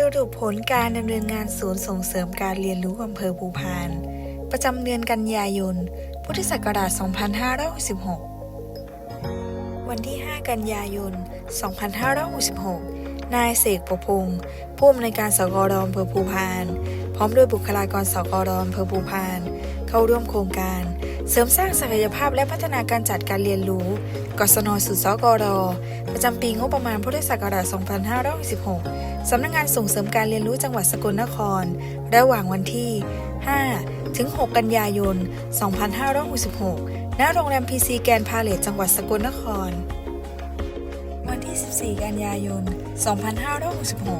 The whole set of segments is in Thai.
สรุปผลการดำเนินงานศูนย์ส่งเสริมการเรียนรู้อำเภอภูพาน ประจำเดือนกันยายน พุทธศักราช 2566 วันที่ 5 กันยายน 2566 นายเสกประพงศ์ผู้อำนวยการสกรอำเภอภูพาน พร้อมด้วยบุคลากรสกรอำเภอภูพาน เข้าร่วมโครงการ เสริมสร้างศักยภาพและพัฒนาการจัดการเรียนรู้ กศนสุดสกรประจำปีงบประมาณพุทธศักราช 2566 สำนักงงานส่งเสริมการเรียนรู้จังหวัดสกลนคร ระหว่างวันที่ 5 ถึง 6 กันยายน 2566 ณ โรงแรมพีซีแกรนพาเลทจังหวัดสกลนคร วันที่ 14 กันยายน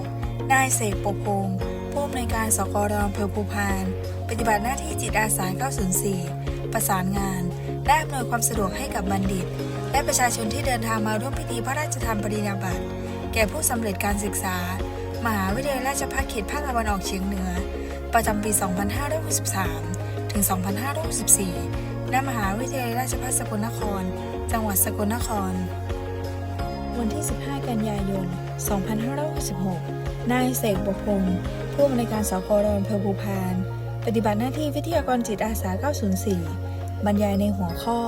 2566 นายเสกปกพงผู้อำนวยการสกรอำเภอภูพาน ปฏิบัติหน้าที่จิตอาสา 904 ประสานงาน และอำนวยความสะดวกให้กับบัณฑิต และประชาชนที่เดินทางมาร่วมพิธีพระราชทานปริญญาบัตรแก่ผู้สำเร็จการศึกษา มหาวิทยาลัยราชภัฏเขตภาคตะวันออกเฉียงเหนือ ประจำปี 2563 ถึง 2564 ณ มหาวิทยาลัยราชภัฏสกลนคร จังหวัดสกลนคร วันที่ 15 กันยายน 2566 นายเสกบพงศ์ผู้อำนวยการสกรอำเภอภูพาน ปฏิบัติหน้าที่วิทยากรจิตอาสา 904 บรรยายในหัวข้อ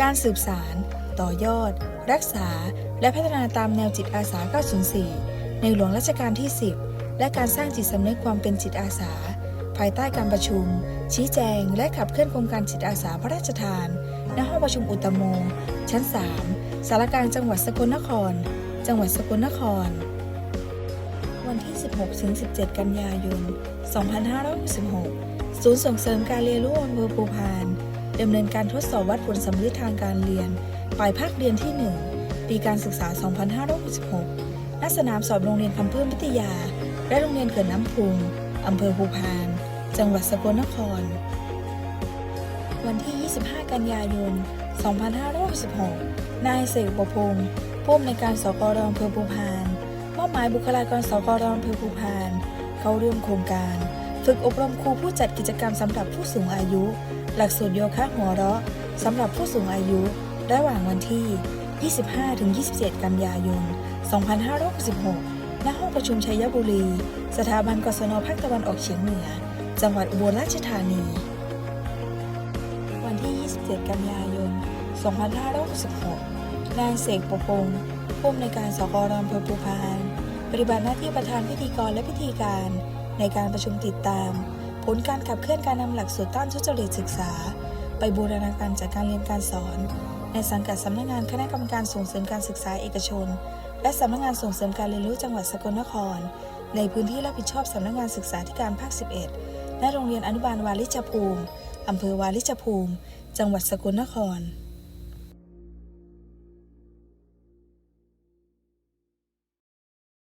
การสืบสาร ต่อยอด รักษา และพัฒนาตามแนวจิตอาสา 904 ในหลวงรัชกาลที่ 10 และการสร้างจิตสำนึกความเป็นจิตอาสา ภายใต้การประชุม ชี้แจง และขับเคลื่อนโครงการจิตอาสาพระราชทาน ณ ห้องประชุมอุตโมงชั้น 3 สารกลางจังหวัดสกลนคร จังหวัดสกลนคร วันที่ 16-17 กันยายน 2566 ศูนย์ส่งเสริมการเรียนรู้อำเภอภูพานดำเนินการทดสอบวัดผลสำลิดทางการเรียน ปลายภาคเรียนที่ 1 ปีการศึกษา 2566ณสนามสอบโรงเรียนคำเพิ่มพิทยา และโรงเรียนเขื่อนน้ำพุงอำเภอภูพาน จังหวัดสกลนคร วันที่ 25 กันยายน 2566 นายเสกประพงศ์ผู้อำนวยการสกรอำเภอภูพานมอบหมายบุคลากรสกรอำเภอภูพาน เข้าร่วมโครงการ ฝึกอบรมครูผู้จัดกิจกรรมสำหรับผู้สูงอายุ หลักสูตรโยคะหัวเราะสำหรับผู้สูงอายุ ระหว่างวันที่ 25-27 กันยายน 2566 ณ ห้องประชุมชัยบุรี สถาบันกศนภาคตะวันออกเฉียงเหนือ จังหวัดอุบลราชธานี วันที่ 27 กันยายน 2566 นายเสกประพงศ์ผู้อำนวยการสกรอำเภอภูพาน ปฏิบัติหน้าที่ประธานพิธีกรและพิธีการ ในการประชุมติดตาม ผลการขับเคลื่อนการนำหลักสูตรต้านทุจริตศึกษา ไปบูรณาการจัดการเรียนการสอน ในสังกัดสำนักงานคณะกรรมการส่งเสริมการศึกษาเอกชน และสำนักงานส่งเสริมการเรียนรู้จังหวัดสกลนคร ในพื้นที่รับผิดชอบสำนักงานศึกษาธิการภาค 11 และโรงเรียนอนุบาลวาลิชภูมิอำเภอวาลิชภูมิ จังหวัดสกลนคร